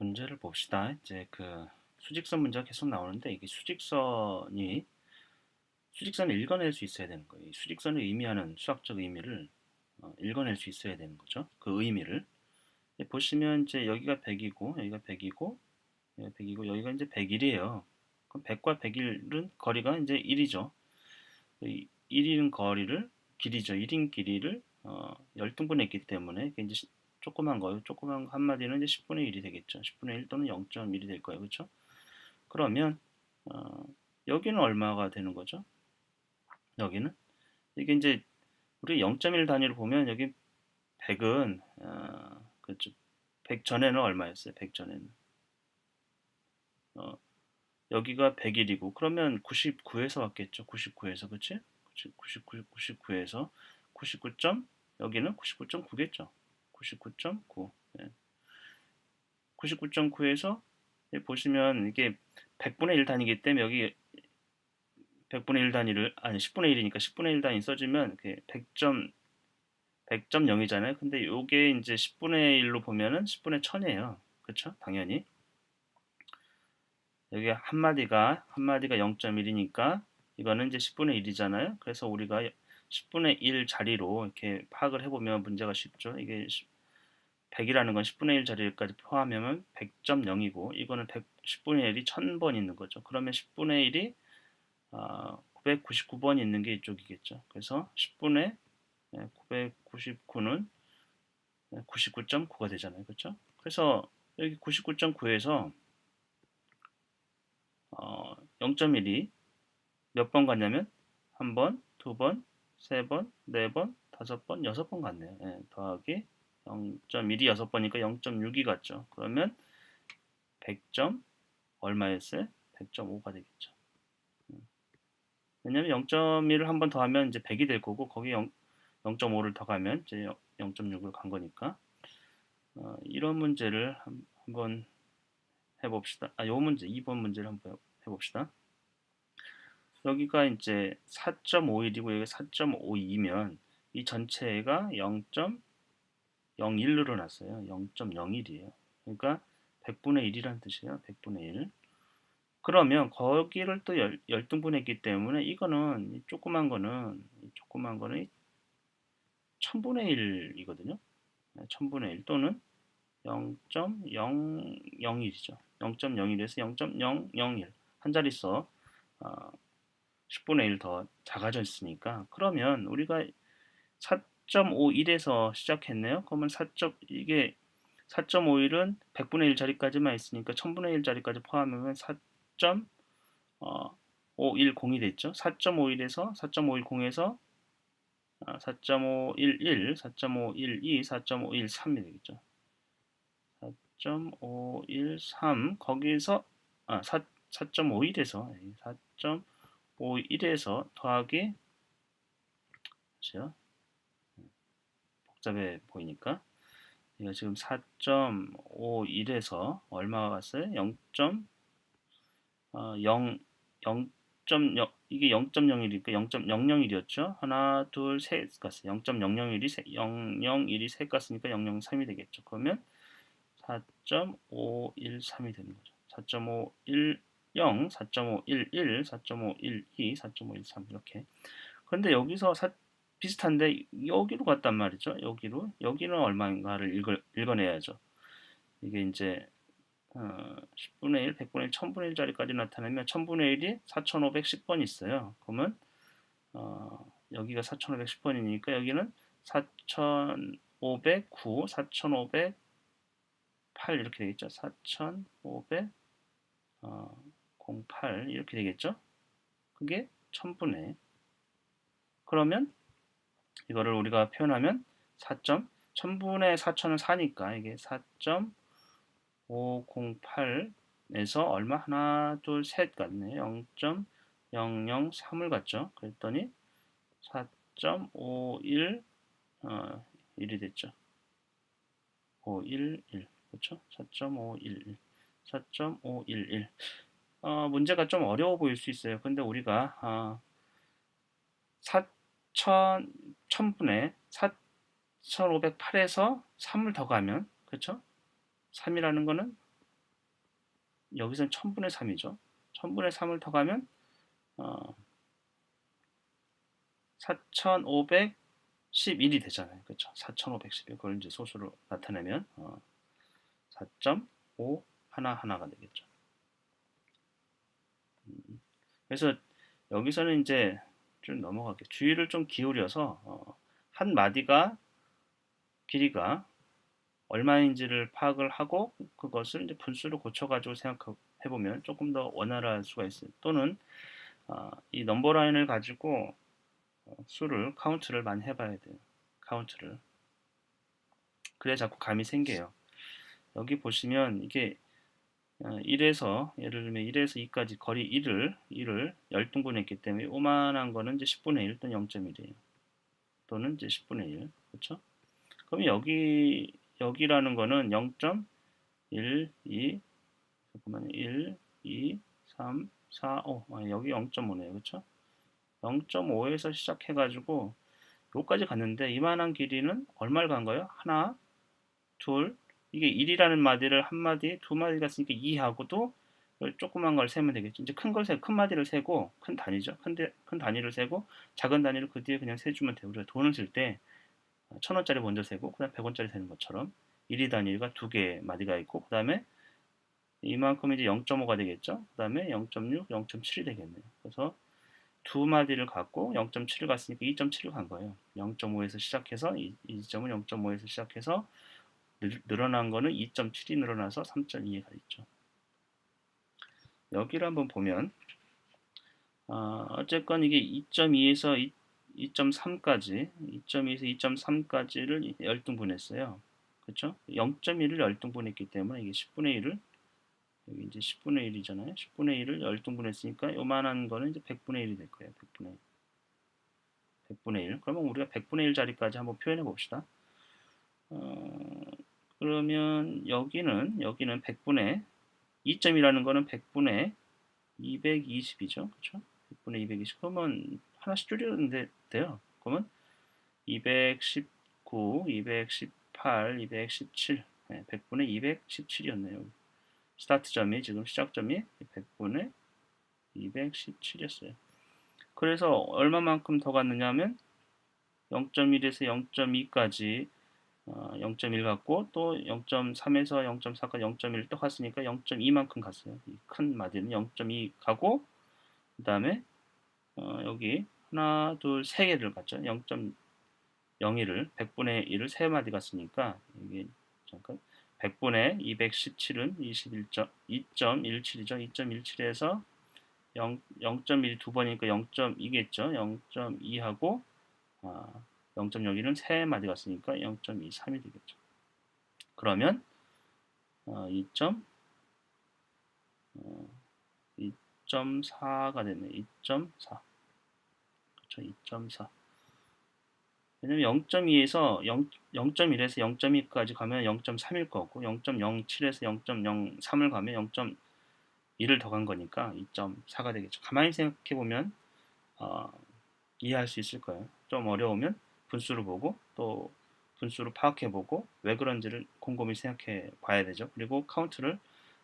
문제를 봅시다. 이제 그 수직선 문제가 계속 나오는데 이게 수직선이 수직선을 읽어낼 수 있어야 되는 거예요. 이 수직선을 의미하는 수학적 의미를 어, 읽어낼 수 있어야 되는 거죠. 그 의미를 예, 보시면 이제 여기가 100이고 여기가 100이고 여기가 100이고 여기가 이제 101이에요. 그럼 100과 101은 거리가 이제 1이죠. 1인 거리를 길이죠. 1인 길이를 어, 열등분했기 때문에 이제 조그만 거요. 조그만 한 마디는 이제 10분의 1이 되겠죠. 10분의 1 또는 0.1이 될 거예요. 그렇죠? 그러면 어, 여기는 얼마가 되는 거죠? 여기는 이게 이제 우리 0.1 단위로 보면 여기 100은 어, 그렇죠. 100 전에는 얼마였어요? 100 전에는 어, 여기가 101이고 그러면 99에서 왔겠죠. 99에서 그치? 99, 99에서 99. 점 여기는 99.9겠죠. 99.9. 네. 99.9에서 보시면 이게 100분의 1 단위이기 때문에 여기 100분의 1 단위를 아니 10분의 1이니까 10분의 1 단위 써주면 100점 100.0이잖아요. 근데 이게 이제 10분의 1로 보면은 10분의 1000이에요. 그렇죠? 당연히. 여기 한마디가 한마디가 0.1이니까 이거는 이제 10분의 1이잖아요. 그래서 우리가 10분의 1 자리로 이렇게 파악을 해보면 문제가 쉽죠. 이게 100이라는 건 10분의 1 자리까지 포함하면 100.0이고 이거는 100, 10분의 1이 1000번 있는 거죠. 그러면 10분의 1이 어, 999번 있는 게 이쪽이겠죠. 그래서 10분의 999는 99.9가 되잖아요. 그렇죠? 그래서 여기 99.9에서 어, 0.1이 몇 번 갔냐면 한 번, 두 번, 세 번, 네 번, 다섯 번, 여섯 번 갔네요. 예, 더하기 0.1이 여섯 번이니까 0.6이 갔죠. 그러면 100점 얼마였어요? 100.5가 되겠죠. 음. 왜냐면 0.1을 한 번 더 하면 이제 100이 될 거고 거기 0, 0.5를 더 가면 이제 0.6을 간 거니까 어, 이런 문제를 한, 한번 해봅시다. 아, 요 문제, 2번 문제를 한번 해봅시다. 여기가 이제 4.51이고 여기 4.52면 이 전체가 0.01로 났어요. 0.01이에요. 그러니까 100분의 1이라는 뜻이에요. 100분의 1. 그러면 거기를 또 열, 열등분했기 때문에 이거는 조그만 거는 조그만 거는 1000분의 1이거든요. 1000분의 1 또는 0.001이죠. 0.01에서 0.001 한 자릿수 어, 10분의 1 더 작아져 있으니까 그러면 우리가 4.51에서 시작했네요. 그러면 4. 이게 4.51은 100분의 1 자리까지만 있으니까 1000분의 1 자리까지 포함하면 4.510이 됐죠. 4.51에서 4.510에서 4.511, 4.512, 4.513이 되겠죠. 4.513 거기서 아, 4, 4.51에서 4.51에서 더하기 그죠? 복잡해 보이니까 이거 지금 4.51에서 얼마가 갔어요? 0. 어, 0, 0.0 이게 0.01이니까 0.001이었죠. 하나, 둘, 셋 갔어요. 0.001이 001이 셋 갔으니까 003이 되겠죠. 그러면 4.513이 되는 거죠. 4.510, 4.511, 4.512, 4.513 이렇게. 그런데 여기서 사, 비슷한데 여기로 갔단 말이죠. 여기로 여기는 얼마인가를 읽어, 읽어내야죠. 이게 이제 어, 10분의 1, 100분의 1, 1000분의 1짜리까지 나타내면 1000분의 1이 4510번 있어요. 그러면 어, 여기가 4510번이니까 여기는 4509, 4508 이렇게 되겠죠. 4508 어, 이렇게 되겠죠. 그게 1000분의 그러면 이거를 우리가 표현하면 4. 1000분의 4천은 4니까 이게 4. 508에서 얼마? 하나, 둘, 셋 같네. 0.003을 갖죠. 그랬더니 4.51 어, 1이 됐죠. 511 그렇죠? 4.511 4.511 어, 문제가 좀 어려워 보일 수 있어요. 근데 우리가 어, 4천 1000분의 4508에서 3을 더 가면 그렇죠? 3이라는 거는 여기서는 1000분의 3이죠. 1000분의 3을 더 가면 어, 4511이 되잖아요. 그렇죠? 4511 그걸 이제 소수로 나타내면 어, 4.5 하나 하나가 되겠죠. 음, 그래서 여기서는 이제 좀 넘어가게 주의를 좀 기울여서 어, 한 마디가 길이가 얼마인지를 파악을 하고 그것을 이제 분수로 고쳐가지고 생각해 보면 조금 더 원활할 수가 있어요. 또는 어, 이 넘버 라인을 가지고 어, 수를 카운트를 많이 해봐야 돼요. 카운트를 그래야 자꾸 감이 생겨요. 여기 보시면 이게 1에서 어, 예를 들면 1에서 2까지 거리 1을 1을 10등분했기 때문에 오만한 거는 이제 10분의 1 또는 0.1이에요. 또는 이제 10분의 1. 그렇죠? 그럼 여기 여기라는 거는 0.1, 2 잠깐만요. 1, 2, 3, 4, 5. 아, 여기 0.5네요. 그렇죠? 0.5에서 시작해 가지고 여기까지 갔는데 이만한 길이는 얼마를 간 거예요? 하나, 둘, 이게 1이라는 마디를 한 마디, 두 마디 갔으니까 2하고도 조그만 걸 세면 되겠죠. 이제 큰 걸 세, 큰 마디를 세고 큰 단위죠. 큰, 데, 큰 단위를 세고 작은 단위를 그 뒤에 그냥 세주면 돼요. 우리가 돈을 쓸 때 천 원짜리 먼저 세고 그다음 100원짜리 세는 것처럼 1위 단위가 두개 마디가 있고 그다음에 이만큼 이제 0.5가 되겠죠. 그다음에 0.6, 0.7이 되겠네요. 그래서 두 마디를 갖고 0.7을 갔으니까 2.7을 간 거예요. 0.5에서 시작해서 이, 이 점은 0.5에서 시작해서 늘어난 거는 2.7이 늘어나서 3.2가 있죠. 여기를 한번 보면 어, 어쨌건 이게 2.2에서 2.3까지 2.2에서 2.3까지를 열등분했어요. 그렇죠? 0.1을 열등분했기 때문에 이게 10분의 1을 여기 이제 10분의 1이잖아요. 10분의 1을 열등분했으니까 요만한 거는 이제 100분의 1이 될 거예요. 100분의 1. 100분의 1. 그러면 우리가 100분의 1 자리까지 한번 표현해 봅시다. 어, 그러면 여기는 여기는 100분의 2점이라는 거는 100분의 220이죠. 그렇죠? 100분의 220 그러면 하나씩 줄이는데 돼요. 그러면 219, 218, 217 네, 100분의 217이었네요. 스타트점이 지금 시작점이 100분의 217이었어요. 그래서 얼마만큼 더 갔느냐 하면 0.1에서 0.2까지 0.1 갔고 또 0.3에서 0.4까지 0.1 또 갔으니까 0.2만큼 갔어요. 큰 마디는 0.2 가고 그 다음에 어, 여기 하나 둘 세 개를 갔죠. 0.01을 100분의 1을 세 마디 갔으니까 이게 잠깐 100분의 217은 21.2.17이죠. 2.17에서 0, 0.1이 두 번이니까 0.2겠죠. 0.2하고 아, 0.01은 세 마디 갔으니까 0.23이 되겠죠. 그러면 어, 2. 어, 2.4가 되네. 2.4. 그렇죠. 2.4. 왜냐면 0.2에서 0, 0.1에서 0.2까지 가면 0.3일 거고 0.07에서 0.03을 가면 0.1을 더 간 거니까 2.4가 되겠죠. 가만히 생각해 보면 어, 이해할 수 있을 거예요. 좀 어려우면 분수를 보고 또 분수를 파악해 보고 왜 그런지를 곰곰이 생각해 봐야 되죠. 그리고 카운트를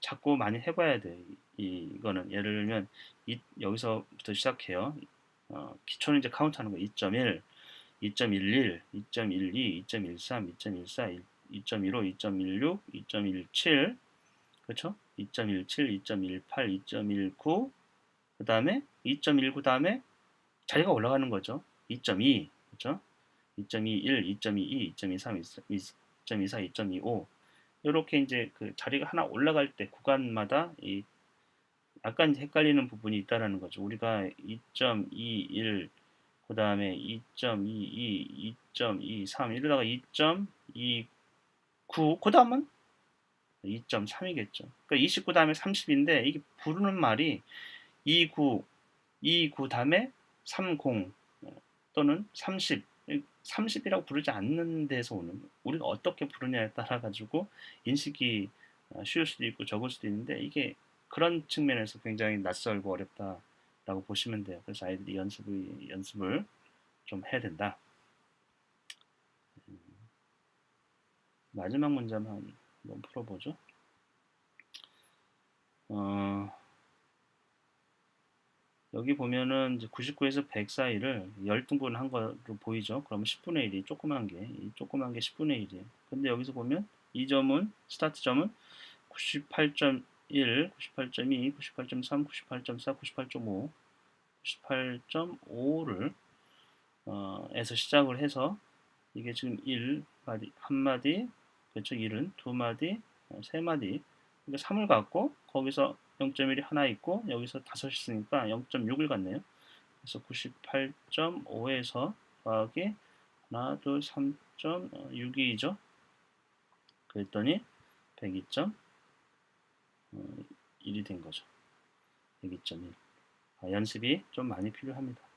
자꾸 많이 해봐야 돼. 이, 이거는 예를 들면 이, 여기서부터 시작해요. 어, 기초는 이제 카운트하는 거 2.1, 2.11, 2.12, 2.13, 2.14, 2.15, 2.16, 2.17, 그렇죠? 2.17, 2.18, 2.19, 그 다음에 2.19 다음에 자리가 올라가는 거죠. 2.2, 그렇죠? 2.21, 2.22, 2.23, 2.24, 2.25 이렇게 이제 그 자리가 하나 올라갈 때 구간마다 이 약간 헷갈리는 부분이 있다라는 거죠. 우리가 2.21, 그 다음에 2.22, 2.23 이러다가 2.29, 그 다음은 2.3이겠죠. 그러니까 29 다음에 30인데 이게 부르는 말이 29, 29 다음에 30 또는 30 30이라고 부르지 않는 데서 오는 우리가 어떻게 부르냐에 따라 가지고 인식이 어, 쉬울 수도 있고 적을 수도 있는데 이게 그런 측면에서 굉장히 낯설고 어렵다라고 보시면 돼요. 그래서 아이들이 연습을 연습을 좀 해야 된다. 음, 마지막 문제만 한번 풀어보죠. 어, 여기 보면은 이제 99에서 100 사이를 10등분 한 거로 보이죠? 그러면 10분의 1이 조그만 게, 이 조그만 게 10분의 1이에요. 근데 여기서 보면 이 점은, 스타트 점은 98.1, 98.2, 98.3, 98.4, 98.5, 98.5를 어, 에서 시작을 해서 이게 지금 1 마디, 한 마디, 그렇죠? 1은 두 마디, 어, 세 마디. 그러니까 3을 갖고 거기서 0.1이 하나 있고 여기서 다섯 있으니까 0.6을 갖네요. 그래서 98.5에서 더하기 하나, 둘, 3.62죠. 그랬더니 102.1이 된 거죠. 102.1. 아, 연습이 좀 많이 필요합니다.